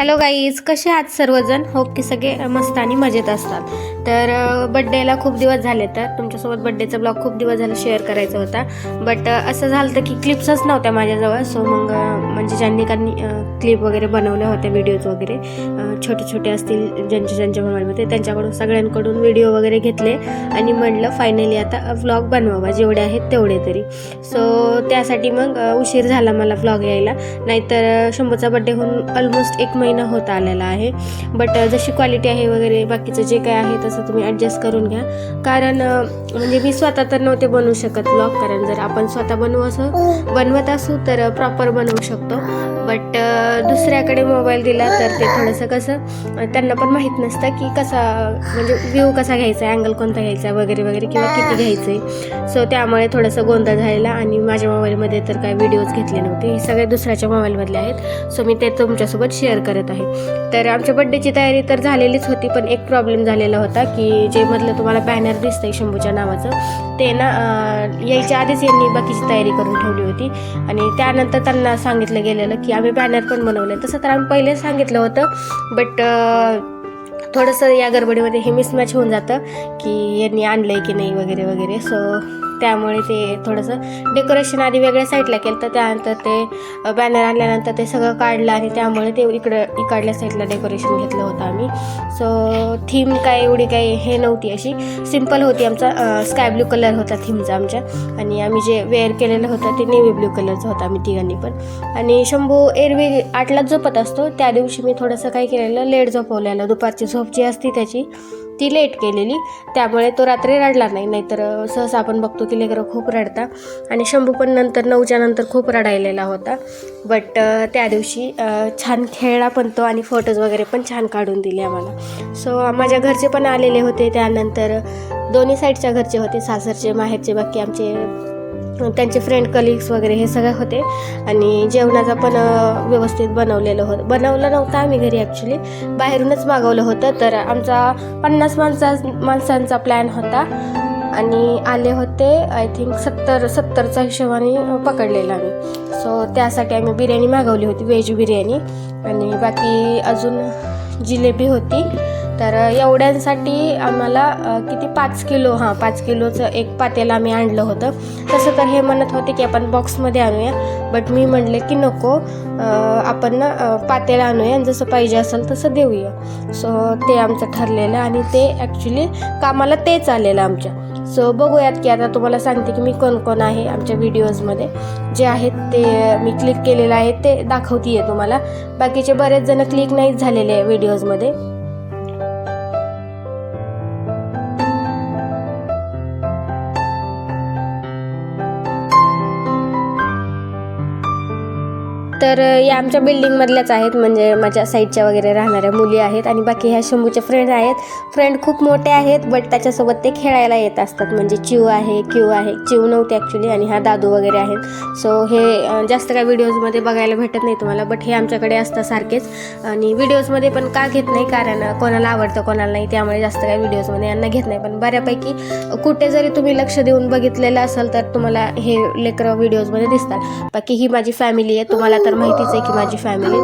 Hello guys कसे आहात सर्वजण? हो की सगळे मस्त आणि मजेत असतात. तर बड्डेला खूप दिवस झाले तर तुमच्यासोबत बड्डेचा ब्लॉग खूप दिवस झाला शेअर करायचा होता. बट असं झालं तर की क्लिप्सच नव्हत्या माझ्याजवळ. सो मग म्हणजे ज्यांनी त्यांनी क्लिप वगैरे बनवल्या होत्या व्हिडिओज वगैरे छोटे छोटे असतील ज्यांच्या ज्यांच्या मोबाईलमध्ये त्यांच्याकडून सगळ्यांकडून व्हिडिओ वगैरे घेतले. आणि म्हणलं फायनली आता व्लॉग बनवावा जेवढे आहेत तेवढे तरी. सो त्यासाठी मग उशीर झाला मला व्लॉग यायला. नाहीतर शंभूचा बड्डे होऊन ऑलमोस्ट एक महिना होत आलेला आहे. बट जशी क्वालिटी आहे वगैरे बाकीचं जे काय आहे तसं तुम्ही ॲडजस्ट करून घ्या. कारण म्हणजे मी स्वतः तर नव्हते बनवू शकत ब्लॉग कारण जर आपण स्वतः बनवू असं बनवत असू तर प्रॉपर बनवू शकतो. बट uh, दुसऱ्याकडे मोबाईल दिला तर ते थोडंसं कसं त्यांना पण माहीत नसतं की कसा म्हणजे व्ह्यू कसा घ्यायचा आहे अँगल कोणता घ्यायचा आहे वगैरे वगैरे किंवा किती घ्यायचं आहे सो त्यामुळे थोडंसं गोंधळ झालेला आणि माझ्या मोबाईलमध्ये तर काय व्हिडिओज घेतले नव्हते. हे सगळे दुसऱ्याच्या मोबाईलमधले आहेत. सो मी ते तुमच्यासोबत शेअर करत आहे. तर आमच्या बड्डेची तयारी तर झालेलीच होती पण एक प्रॉब्लेम झालेला होता की जे मधलं तुम्हाला बॅनर दिसतंय शंभूच्या नावाचं ते ना यायच्या आधीच यांनी बाकीची तयारी करून ठेवली होती. आणि त्यानंतर त्यांना सांगितलं गेलेलं की आम्ही बॅनर पण बनवले तसं तर आम्ही पहिले सांगितलं होतं बट थोडंसं या गडबडीमध्ये हे मिसमॅच होऊन जातं की यांनी आणलं आहे की नाही वगैरे वगैरे. सो त्यामुळे ते थोडंसं डेकोरेशन आधी वेगळ्या साईडला केलं तर त्यानंतर ते बॅनर आणल्यानंतर ते सगळं काढलं आणि त्यामुळे ते इकडं इकडल्या साईडला डेकोरेशन घेतलं होतं आम्ही. सो थीम काय एवढी काही हे नव्हती अशी. सिंपल होती आमचा स्काय ब्लू कलर होता थीमचा आमच्या. आणि आम्ही जे वेअर केलेलं होतं ते नेव्ही ब्ल्यू कलरचं होतं आम्ही तिघांनी पण. आणि शंभू एरवी आठलाच झोपत असतो. त्या दिवशी मी थोडंसं काय केलेलं लेट झोपवलेलं. दुपारची झोप जी असती त्याची ती लेट केलेली. त्यामुळे तो रात्री रडला नाही. नाहीतर सहसा आपण बघतो की लेकरं खूप रडता आणि शंभू पण नंतर नऊच्या नंतर खूप रडायलेला होता. बट त्या दिवशी छान खेळला पण तो आणि फोटोज वगैरे पण छान काढून दिले आम्हाला. सो माझ्या घरचे पण आलेले होते. त्यानंतर दोन्ही साईडच्या घरचे होते. सासरचे माहेरचे बाकी आमचे त्यांचे फ्रेंड कलिग्स वगैरे हे सगळे होते. आणि जेवणाचं पण व्यवस्थित बनवलेलं होतं. बनवलं नव्हतं आम्ही घरी ॲक्च्युली बाहेरूनच मागवलं होतं. तर आमचा पन्नास माणसा माणसांचा प्लॅन होता. आणि आले होते आय थिंक सत्तर सत्तरचा हिशोबाने पकडलेला आम्ही. सो त्यासाठी आम्ही बिर्याणी मागवली होती व्हेज बिर्याणी. आणि बाकी अजून जिलेबी होती. तर एवढ्यांसाठी आम्हाला किती पाच किलो हां पाच किलोचं एक पातेल आम्ही आणलं होतं. तसं तर हे म्हणत होते की आपण बॉक्समध्ये आणूया बट मी म्हणले की नको आपण ना पातेल आणूया आणि जसं पाहिजे असेल तसं देऊया. सो ते आमचं ठरलेलं आणि ते ॲक्च्युली कामाला तेच आलेलं आमच्या. सो बघूयात की आता तुम्हाला सांगते की मी कोण कोण आहे आमच्या व्हिडिओजमध्ये जे आहेत ते मी क्लिक केलेलं आहे ते दाखवते आहे तुम्हाला. बाकीचे बरेच जण क्लिक नाहीच झालेले आहे व्हिडिओजमध्ये तर या आमच्या बिल्डिंगमधल्याच आहेत म्हणजे माझ्या साईडच्या वगैरे राहणाऱ्या मुली आहेत आणि बाकी ह्या शंभूचे फ्रेंड आहेत. फ्रेंड खूप मोठे आहेत बट त्याच्यासोबत ते खेळायला येत असतात. म्हणजे चिव आहे क्यू आहे. चिव नव्हते ॲक्च्युली आणि हा दादू वगैरे आहेत. सो हे जास्त काय व्हिडिओजमध्ये बघायला भेटत नाही तुम्हाला बट हे आमच्याकडे असतं सारखेच. आणि व्हिडिओजमध्ये पण का घेत नाही कारण कोणाला आवडतं कोणाला नाही त्यामुळे जास्त काय व्हिडिओजमध्ये यांना घेत नाही. पण बऱ्यापैकी कुठे जरी तुम्ही लक्ष देऊन बघितलेलं असेल तर तुम्हाला हे लेकरं व्हिडिओजमध्ये दिसतात. बाकी ही माझी फॅमिली आहे तुम्हाला तर माहितीच आहे की माझी फॅमिली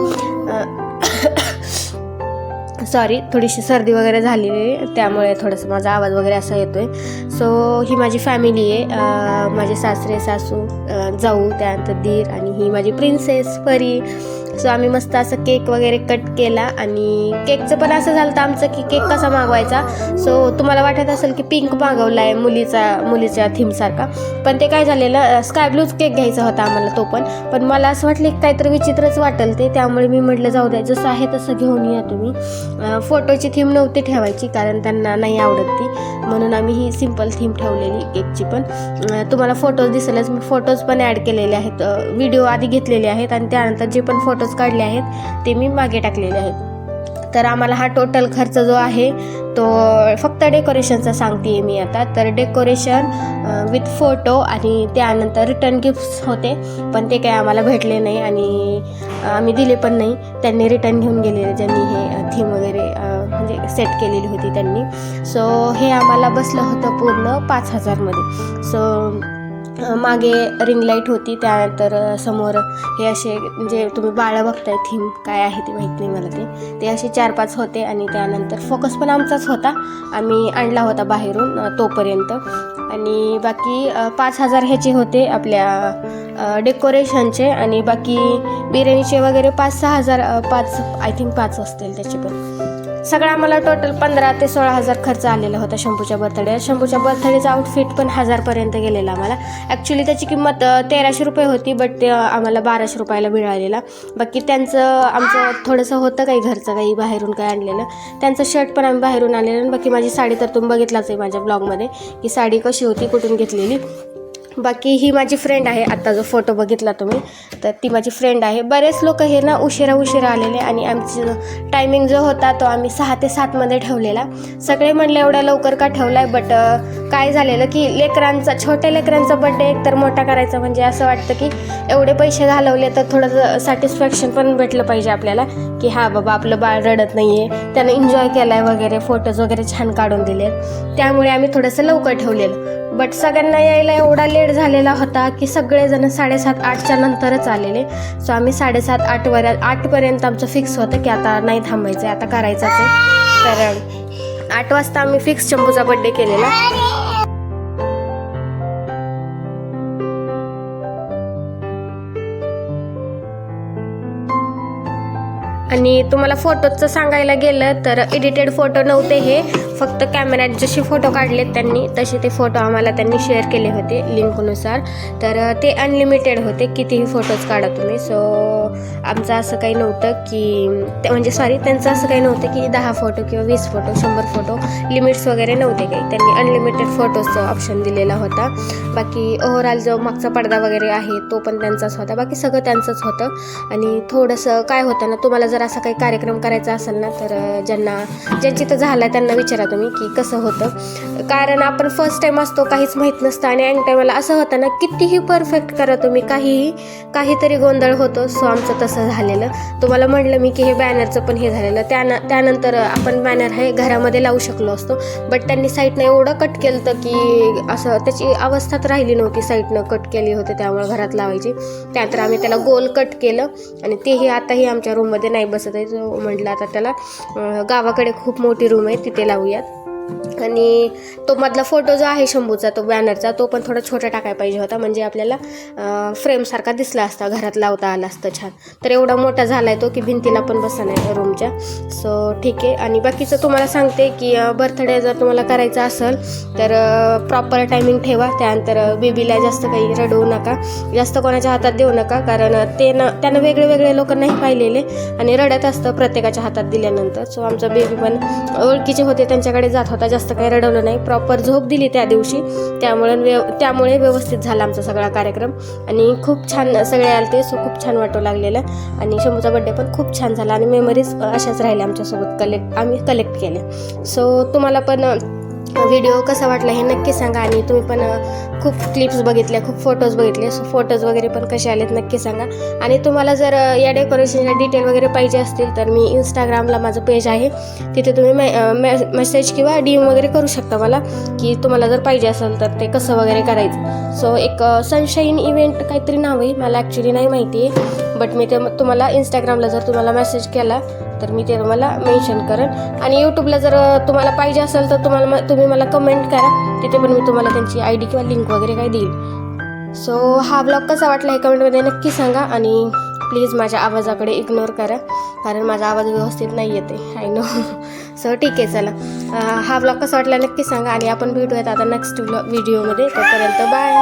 सॉरी थोडीशी सर्दी वगैरे झालेली आहे त्यामुळे थोडंसं माझा आवाज वगैरे असा येतो आहे सो ही माझी फॅमिली आहे. माझे सासरे सासू जाऊ त्यानंतर दीर आणि ही माझी प्रिन्सेस परी. सो आम्ही मस्त असं केक वगैरे कट केला आणि केकचं पण असं झालं तर आमचं की केक कसा मागवायचा. सो तुम्हाला वाटत असेल की पिंक मागवला आहे मुलीचा मुलीच्या थीमसारखा पण ते काय झालेलं स्काय ब्लूच केक घ्यायचा होता आम्हाला तो पण. पण मला असं वाटलं की काहीतरी विचित्रच वाटेल ते. त्यामुळे मी म्हटलं जाऊ द्या जसं आहे तसं घेऊन या तुम्ही. फोटोची थीम नव्हती ठेवायची कारण त्यांना नाही आवडत ती. म्हणून आम्ही ही सिंपल थीम ठेवलेली केकची पण. तुम्हाला फोटोज दिसेलच. मी फोटोज पण ॲड केलेले आहेत. व्हिडिओ आधी घेतलेले आहेत आणि त्यानंतर जे पण फोटो फोटोज काढले आहेत ते मी मागे टाकलेले आहेत. तर आम्हाला हा टोटल खर्च जो आहे तो फक्त डेकोरेशनचा सांगते मी आता. तर डेकोरेशन विथ फोटो आणि त्यानंतर रिटर्न गिफ्ट्स होते पण ते काही आम्हाला भेटले नाही आणि आम्ही दिले पण नाही. त्यांनी रिटर्न घेऊन गेलेले ज्यांनी हे थीम वगैरे म्हणजे सेट केलेली होती त्यांनी. सो हे आम्हाला बसलं होतं पूर्ण पाच हजारमध्ये सो मागे रिंग लाइट होती त्यानंतर समोर हे असे जे तुम्ही बाळं बघताय थीम काय आहे ते माहीत नाही मला ते. ते असे चार पाच होते आणि त्यानंतर फोकस पण आमचाच होता. आम्ही आणला होता बाहेरून तोपर्यंत. आणि बाकी पाच हजार ह्याचे होते आपल्या डेकोरेशनचे आणि बाकी बिर्याणीचे वगैरे पाच सहा हजार पाच आय थिंक पाच असतील त्याचे पण. सगळा आम्हाला टोटल पंधरा ते सोळा हजार खर्च आलेला होता शंभूच्या बर्थडे शंभूच्या बर्थडेचा आउटफिट पण हजारपर्यंत गेलेला आम्हाला. ॲक्च्युली त्याची किंमत तेराशे रुपये होती बट ते आम्हाला बाराशे रुपयाला मिळालेला. बाकी त्यांचं आमचं थोडंसं होतं काही घरचं काही बाहेरून काही आणलेलं. त्यांचं शर्ट पण आम्ही बाहेरून आणलेलं. बाकी माझी साडी तर तुम्ही बघितलाच आहे माझ्या ब्लॉगमध्ये की साडी कशी होती कुठून घेतलेली. बाकी ही माझी फ्रेंड आहे. आत्ता जो फोटो बघितला तुम्ही तर ती माझी फ्रेंड आहे. बरेच लोक हे ना उशिरा उशिरा आलेले आणि आमची टायमिंग जो होता तो आम्ही सहा ते सातमध्ये ठेवलेला. सगळे म्हणले एवढ्या लवकर का ठेवला आहे बट काय झालेलं की लेकरांचा छोट्या लेकरांचा बड्डे एकतर मोठा करायचा म्हणजे असं वाटतं की एवढे पैसे घालवले तर थोडंसं सॅटिस्फॅक्शन पण भेटलं पाहिजे आपल्याला. की हा बाबा आपलं बाळ रडत नाही आहे त्यानं एन्जॉय केला आहे वगैरे फोटोज वगैरे छान काढून दिले त्यामुळे आम्ही थोडंसं लवकर ठेवलेलं. बट सगळ्यांना यायला एवढा लेट झालेला होता की सगळेजण साडेसात आठच्या नंतरच आलेले. सो आम्ही साडेसात आठ वर आठपर्यंत आमचं फिक्स होतं की आता नाही थांबायचं आहे आता करायचंच आहे. तर आठ वाजता आम्ही फिक्स चंबूचा बड्डे केलेला. आणि तुम्हाला फोटोचं सांगायला गेलं तर एडिटेड फोटो नव्हते हे. फक्त कॅमेऱ्यात जसे फोटो काढलेत त्यांनी तसे ते फोटो आम्हाला त्यांनी शेअर केले होते लिंकनुसार. तर ते अनलिमिटेड होते कितीही फोटोज काढा तुम्ही. सो आमचं असं काही नव्हतं की ते म्हणजे सॉरी त्यांचं असं काही नव्हतं की दहा फोटो किंवा वीस फोटो शंभर फोटो लिमिट्स वगैरे नव्हते काही. त्यांनी अनलिमिटेड फोटोजचा ऑप्शन दिलेला होता. बाकी ओव्हरऑल जो मागचा पडदा वगैरे आहे तो पण त्यांचाच होता. बाकी सगळं त्यांचंच होतं. आणि थोडंसं काय होतं ना तुम्हाला जर असा काही कार्यक्रम करायचा असेल ना तर ज्यांना ज्यांची तर झाला त्यांना विचारा तुम्ही की कसं होतं. कारण आपण फर्स्ट टाईम असतो काहीच माहीत नसतं. आणि ऐन टायमाला असं होतं ना कितीही परफेक्ट करा तुम्ही काहीही काहीतरी गोंधळ होतो. सो आमचं तसं झालेलं. तुम्हाला म्हटलं मी की हे बॅनरचं पण हे झालेलं. त्यानं त्यानंतर आपण बॅनर हे घरामध्ये लावू शकलो असतो. बट त्यांनी साईटनं एवढं कट केलं होतं की असं त्याची अवस्थाच राहिली नव्हती. साईटनं कट केली होती त्यामुळे घरात लावायची. त्यानंतर आम्ही त्याला गोल कट केलं आणि तेही आताही आमच्या रूममध्ये नाही बसत आहे. जो म्हटलं आता त्याला गावाकडे खूप मोठी रूम आहे. तिथे लावूयात. आणि तो मधला फोटो जो आहे शंभूचा तो बॅनरचा तो पण थोडा छोटा टाकायला पाहिजे होता. म्हणजे आपल्याला फ्रेमसारखा दिसला असता घरात लावता आला असतं छान. तर एवढा मोठा झाला आहे तो की भिंतीला पण बसा नाही रूमच्या सो ठीक आहे. आणि बाकीचं तुम्हाला सांगते की बर्थडे जर तुम्हाला करायचा असेल तर प्रॉपर टायमिंग ठेवा. त्यानंतर बेबीला जास्त काही रडवू नका. जास्त कोणाच्या हातात देऊ नका. कारण ते न त्यानं वेगळे वेगळे लोक नाही पाहिलेले. आणि रडत असतं प्रत्येकाच्या हातात दिल्यानंतर. सो आमचा बेबी पण ओळखीचे होते. त्यांच्याकडे जात होता. जास्त काही रडवलं नाही. प्रॉपर झोप दिली त्या दिवशी. त्यामुळे व्यव त्यामुळे व्यवस्थित झाला आमचा सगळा कार्यक्रम. आणि खूप छान सगळे आलते सो खूप छान वाटू लागलेलं. आणि शंभूचा बड्डे पण खूप छान झाला. आणि मेमरीज अशाच राहिल्या आमच्यासोबत कलेक्ट आम्ही कलेक्ट केल्या. सो तुम्हाला पण व्हिडिओ कसा वाटला हे नक्की सांगा आणि तुम्ही पण खूप क्लिप्स बघितल्या खूप फोटोज बघितले. सो फोटोज वगैरे पण कसे आलेत नक्की सांगा. आणि तुम्हाला जर या डेकोरेशनच्या डिटेल वगैरे पाहिजे असतील तर मी इंस्टाग्रामला माझं पेज आहे. तिथे तुम्ही मे मे मेसेज किंवा डी एम वगैरे करू शकता मला की तुम्हाला जर पाहिजे असेल तर ते कसं वगैरे करायचं. सो एक सनशाईन इव्हेंट काहीतरी नाव आहे. मला ॲक्च्युली नाही माहिती आहे. बट मी ते तुम्हाला इंस्टाग्रामला जर तुम्हाला मेसेज केला तर मी ते तुम्हाला मेन्शन करेन. आणि यूट्यूबला जर तुम्हाला पाहिजे असेल तर तुम्हाला तुम्ही मला कमेंट करा. तिथे पण मी तुम्हाला त्यांची आय डी किंवा लिंक वगैरे काय देईल. सो हा ब्लॉग कसा वाटला हे कमेंटमध्ये नक्की सांगा आणि प्लीज माझ्या आवाजाकडे इग्नोर करा. कारण माझा आवाज व्यवस्थित नाही येते. आय नो सो ठीक आहे चला. हा ब्लॉग कसा वाटला नक्की सांगा आणि आपण भेटूयात आता नेक्स्ट व्हिडिओमध्ये तोपर्यंत बाय